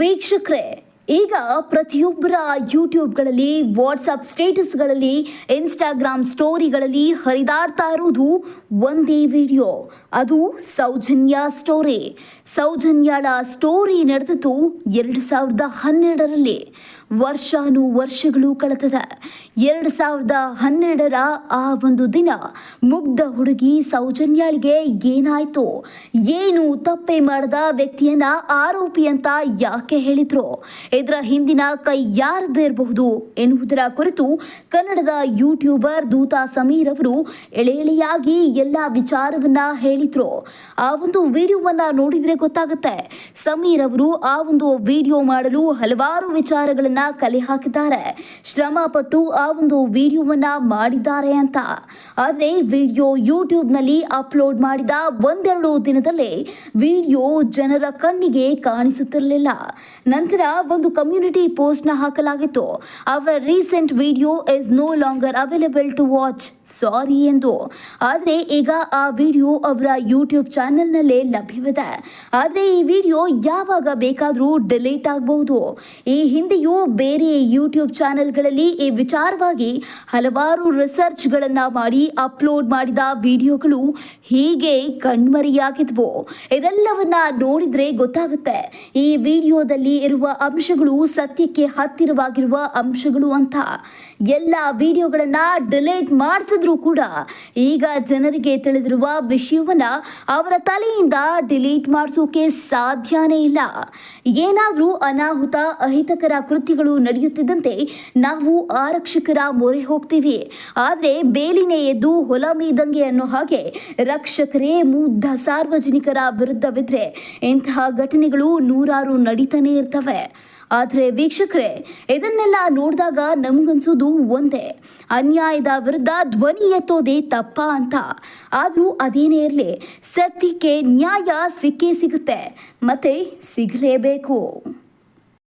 ವೀಕ್ಷಕರೇ ಈಗ ಪ್ರತಿಯೊಬ್ಬರ ಯೂಟ್ಯೂಬ್ಗಳಲ್ಲಿ ವಾಟ್ಸಪ್ ಸ್ಟೇಟಸ್ಗಳಲ್ಲಿ ಇನ್ಸ್ಟಾಗ್ರಾಮ್ ಸ್ಟೋರಿಗಳಲ್ಲಿ ಹರಿದಾಡ್ತಾ ಇರುವುದು ಒಂದೇ ವಿಡಿಯೋ. ಅದು ಸೌಜನ್ಯ ಸ್ಟೋರಿ. ಸೌಜನ್ಯಳ ಸ್ಟೋರಿ ನಡೆದಿತು ಎರಡು ಸಾವಿರದ ಹನ್ನೆರಡರಲ್ಲಿ. ವರ್ಷಾನು ವರ್ಷಗಳು ಕಳೆದಿದೆ. ಎರಡು ಸಾವಿರದ ಹನ್ನೆರಡರ ಆ ಒಂದು ದಿನ ಮುಗ್ಧ ಹುಡುಗಿ ಸೌಜನ್ಯಾಳಿಗೆ ಏನಾಯ್ತು? ಏನು ತಪ್ಪೆ ಮಾಡದ ವ್ಯಕ್ತಿಯನ್ನ ಆರೋಪಿ ಅಂತ ಯಾಕೆ ಹೇಳಿದ್ರು? ಇದರ ಹಿಂದಿನ ಕೈ ಯಾರದ್ದು ಇರಬಹುದು ಎನ್ನುವುದರ ಕುರಿತು ಕನ್ನಡದ ಯೂಟ್ಯೂಬರ್ ದೂತ ಸಮೀರ್ ಅವರು ಎಳೆ ಎಳೆಯಾಗಿ ಎಲ್ಲ ವಿಚಾರವನ್ನ ಹೇಳಿದ್ರು. ಆ ಒಂದು ವಿಡಿಯೋವನ್ನ ನೋಡಿದ್ರೆ ಗೊತ್ತಾಗುತ್ತೆ. ಸಮೀರ್ ಅವರು ಆ ಒಂದು ವಿಡಿಯೋ ಮಾಡಲು ಹಲವಾರು ವಿಚಾರಗಳನ್ನ ಕಲೆ ಹಾಕಿದ್ದಾರೆ. ಶ್ರಮ ಪಟ್ಟು ಆ ಒಂದು ವಿಡಿಯೋವನ್ನ ಮಾಡಿದ್ದಾರೆ ಅಂತ. ಆದರೆ ವಿಡಿಯೋ ಯೂಟ್ಯೂಬ್ನಲ್ಲಿ ಅಪ್ಲೋಡ್ ಮಾಡಿದ ಒಂದೆರಡು ದಿನದಲ್ಲೇ ವಿಡಿಯೋ ಜನರ ಕಣ್ಣಿಗೆ ಕಾಣಿಸುತ್ತಿರಲಿಲ್ಲ. ನಂತರ ಒಂದು ಕಮ್ಯುನಿಟಿ ಪೋಸ್ಟ್ನ ಹಾಕಲಾಗಿತ್ತು. Our recent video is no longer available to watch sorry ಎಂದು. ಆದರೆ ಈಗ ಆ ವಿಡಿಯೋ ಅವರ ಯೂಟ್ಯೂಬ್ ಚಾನೆಲ್ನಲ್ಲೇ ಲಭ್ಯವಿದೆ. ಆದರೆ ಈ ವಿಡಿಯೋ ಯಾವಾಗ ಬೇಕಾದರೂ ಡಿಲೀಟ್ ಆಗಬಹುದು. ಈ ಹಿಂದೆಯೂ ಬೇರೆ ಯೂಟ್ಯೂಬ್ ಚಾನೆಲ್ಗಳಲ್ಲಿ ಈ ವಿಚಾರವಾಗಿ ಹಲವಾರು ರಿಸರ್ಚ್ಗಳನ್ನು ಮಾಡಿ ಅಪ್ಲೋಡ್ ಮಾಡಿದ ವಿಡಿಯೋಗಳು ಹೀಗೆ ಕಣ್ಮರೆಯಾಗಿದ್ವು. ಇದೆಲ್ಲವನ್ನ ನೋಡಿದ್ರೆ ಗೊತ್ತಾಗುತ್ತೆ. ಈ ವಿಡಿಯೋದಲ್ಲಿ ಇರುವ ಅಂಶಗಳು ಸತ್ಯಕ್ಕೆ ಹತ್ತಿರವಾಗಿರುವ ಅಂಶಗಳು ಅಂತ. ಎಲ್ಲ ವಿಡಿಯೋಗಳನ್ನ ಡಿಲೀಟ್ ಮಾಡಿಸಿದ್ರು ಕೂಡ. ಈಗ ಜನರಿಗೆ ತಿಳಿದಿರುವ ವಿಷಯವನ್ನು ಅವರ ತಲೆಯಿಂದ ಡಿಲೀಟ್ ಮಾಡಿಸೋಕೆ ಸಾಧ್ಯನೇ ಇಲ್ಲ. ಏನಾದರೂ ಅನಾಹುತ, ಅಹಿತಕರ ಕೃತ್ಯಗಳು ನಡೆಯುತ್ತಿದ್ದಂತೆ ನಾವು ಆರಕ್ಷಕರ ಮೊರೆ ಹೋಗ್ತೀವಿ. ಆದರೆ ಬೇಲಿನೇ ಎದ್ದು ಹೊಲ ಮೀದಂಗೆ ಅನ್ನೋ ಹಾಗೆ ರಕ್ಷಕರೇ ಮುಗ್ಧ ಸಾರ್ವಜನಿಕರ ವಿರುದ್ಧವಿದ್ರೆ ಇಂತಹ ಘಟನೆಗಳು ನೂರಾರು ನಡೀತಾನೆ ಇರ್ತವೆ. ಆದರೆ ವೀಕ್ಷಕರೇ, ಇದನ್ನೆಲ್ಲ ನೋಡಿದಾಗ ನಮಗನ್ಸೋದು ಒಂದೇ. ಅನ್ಯಾಯದ ವಿರುದ್ಧ ಧ್ವನಿ ಎತ್ತೋದೇ ತಪ್ಪ ಅಂತ. ಆದರೂ ಅದೇನೇ ಇರಲಿ, ಸತ್ಯಕ್ಕೆ ನ್ಯಾಯ ಸಿಕ್ಕೇ ಸಿಗುತ್ತೆ. ಮತ್ತೆ ಸಿಗಲೇಬೇಕು.